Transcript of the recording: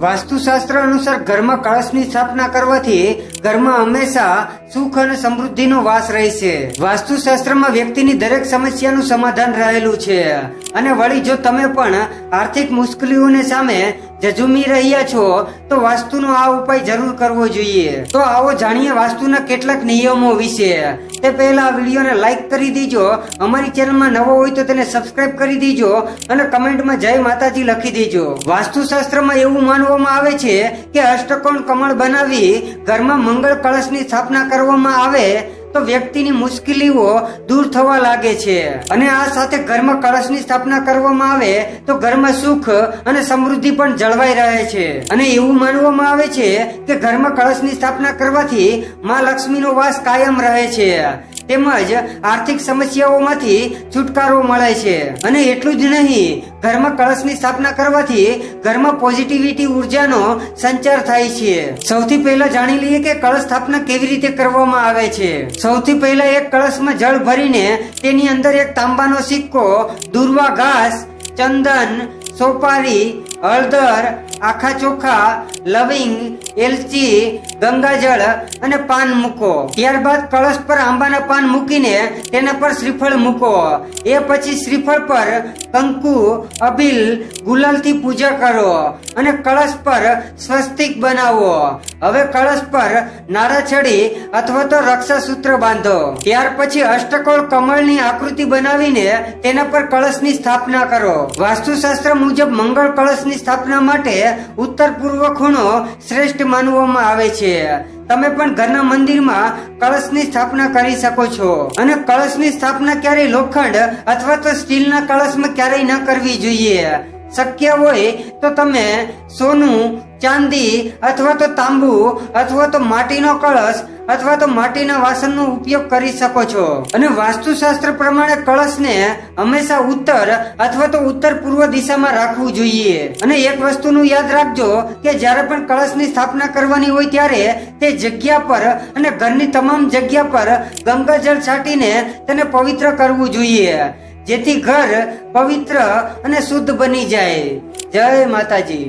વાસ્તુશાસ્ત્ર અનુસાર ઘરમાં કળશની સ્થાપના કરવાથી ઘરમાં હંમેશા સુખ અને સમૃદ્ધિનો વાસ રહેશે વાસ્તુશાસ્ત્રમાં વ્યક્તિની દરેક સમસ્યાનું સમાધાન રહેલું છે. અને વળી જો તમે પણ આર્થિક મુશ્કેલીઓને સામે જજુમી રહ્યા છો, તો વાસ્તુનો આ ઉપાય જરૂર કરવો જોઈએ. તો આવો જાણીએ વાસ્તુના કેટલાક નિયમો વિશે. તે પહેલા આ વિડીયોને લાઈક કરી દેજો, અમારી ચેનલમાં નવો હોય તો તેને સબસ્ક્રાઇબ કરી દેજો, અને કમેન્ટમાં જય માતાજી લખી દેજો. વાસ્તુશાસ્ત્રમાં એવું માનવામાં આવે છે કે અષ્ટકોણ કમળ બનાવી ઘરમાં મંગળ કળશની સ્થાપના કરવામાં આવે તો વ્યક્તિની મુશ્કેલીઓ દૂર થવા લાગે છે. અને આ સાથે ઘરમાં કળશની સ્થાપના કરવામાં આવે તો ઘરમાં સુખ અને સમૃદ્ધિ પણ જળવાઈ રહે છે. અને એવું માનવામાં આવે છે કે ઘરમાં કળશની સ્થાપના કરવાથી માં લક્ષ્મીનો વાસ કાયમ રહે છે. તેમજ આર્થિક સમસ્યાઓમાંથી છુટકારો મળે છે. અને એટલું જ નહીં, ઘરમાં કળશની સ્થાપના કરવાથી ઘરમાં પોઝિટિવિટી ઉર્જાનો સંચાર થાય છે. સૌથી પહેલા જાણી લઈએ કે કળશ સ્થાપના કેવી રીતે કરવામાં આવે છે. સૌથી પહેલા એક કળશમાં જળ ભરીને તેની અંદર એક તાંબાનો સિક્કો, દુર્વા ઘાસ, ચંદન, સોપારી, હળદર, આખા ચોખા, લવિંગ એલચી, ગંગાજળ અને પાન મૂકો. ત્યારબાદ કળશ પર આંબાના પાન મૂકીને તેના પર શ્રીફળ મૂકો. એ પછી શ્રીફળ પર કંકુ, અબિલ, ગુલાલથી પૂજા કરો અને કળશ પર સ્વસ્તિક બનાવો. હવે કળશ પર નાળાછડી અથવા તો રક્ષા સૂત્ર બાંધો. ત્યાર પછી અષ્ટકોણ કમળની આકૃતિ બનાવીને તેના પર કળશની સ્થાપના કરો. વાસ્તુશાસ્ત્ર મુજબ મંગળ કળશની સ્થાપના માટે ઉત્તર પૂર્વ ખૂણો માનવામાં આવે છે. તમે પણ ઘરના મંદિરમાં કળશની સ્થાપના કરી શકો છો. અને કળશની સ્થાપના ક્યારેય લોખંડ અથવા તો સ્ટીલના કળશમાં ક્યારેય ન કરવી જોઈએ. શક્ય હોય તો તમે સોનું, ચાંદી અથવા તો તાંબુ અથવા તો માટીનો કળશ અથવા તો માટીના વાસણનો ઉપયોગ કરી શકો છો. અને વાસ્તુશાસ્ત્ર પ્રમાણે કળશને હંમેશા ઉત્તર અથવા તો ઉત્તર પૂર્વ દિશામાં રાખવું જોઈએ. અને એક વસ્તુનું યાદ રાખજો કે જ્યારે પણ કળશની સ્થાપના કરવાની હોય ત્યારે તે જગ્યા પર અને ઘરની તમામ જગ્યા પર ગંગાજળ છાંટીને તેને પવિત્ર કરવું જોઈએ. જેથી ઘર પવિત્ર અને શુદ્ધ બની જાય. જય માતાજી.